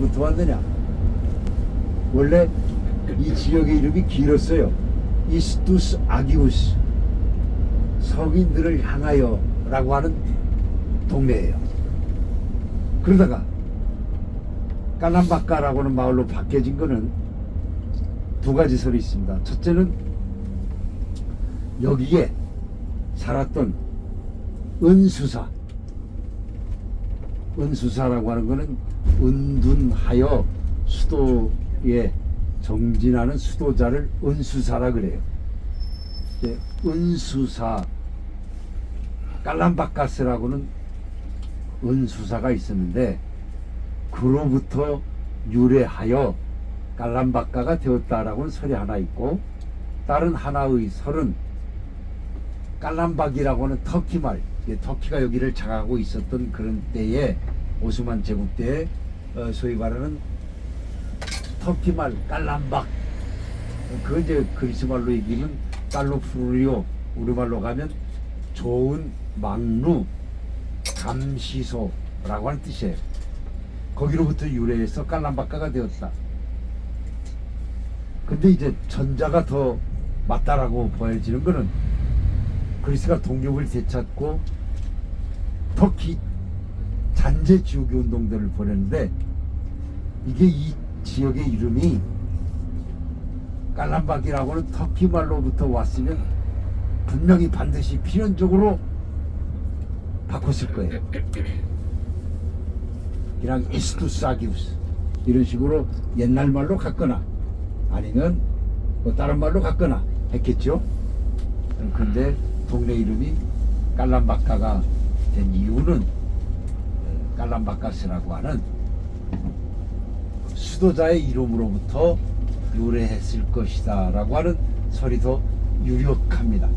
어디서부터 왔느냐? 원래 이 지역의 이름이 길었어요. 이스투스 아기우스 성인들을 향하여 라고 하는 동네예요. 그러다가 까남바카라고는 마을로 바뀌어진 거는 두 가지 설이 있습니다. 첫째는 여기에 살았던 은수사 은수사라고 하는 거는 은둔하여 수도에 정진하는 수도자를 은수사라 그래요. 이제 은수사 깔람바카스라고는 은수사가 있었는데 그로부터 유래하여 깔람바카가 되었다라고는 설이 하나 있고 다른 하나의 설은 깔람박이라고 하는 터키말 이게 터키가 여기를 장하고 있었던 그런 때에 오스만 제국 때에 어, 소위 말하는 터키 말 깔람박 그 이제 그리스 말로 얘기면 깔로프리오 우리말로 가면 좋은 막루 감시소라고 하는 뜻이에요. 거기로부터 유래해서 깔람박가가 되었다. 근데 이제 전자가 더 맞다라고 보여지는 거는 그리스가 독립을 되찾고 터키 잔재 지우개 운동들을 벌였는데 이게 이 지역의 이름이 깔람박이라고는 터키 말로부터 왔으면 분명히 반드시 필연적으로 바꿨을 거예요. 그냥 이스투사기우스 이런 식으로 옛날 말로 갔거나 아니면 뭐 다른 말로 갔거나 했겠죠. 근데 동네 이름이 깔람바카가 된 이유는 깔람바카스라고 하는 수도자의 이름으로부터 유래했을 것이다라고 하는 설이 더 유력합니다.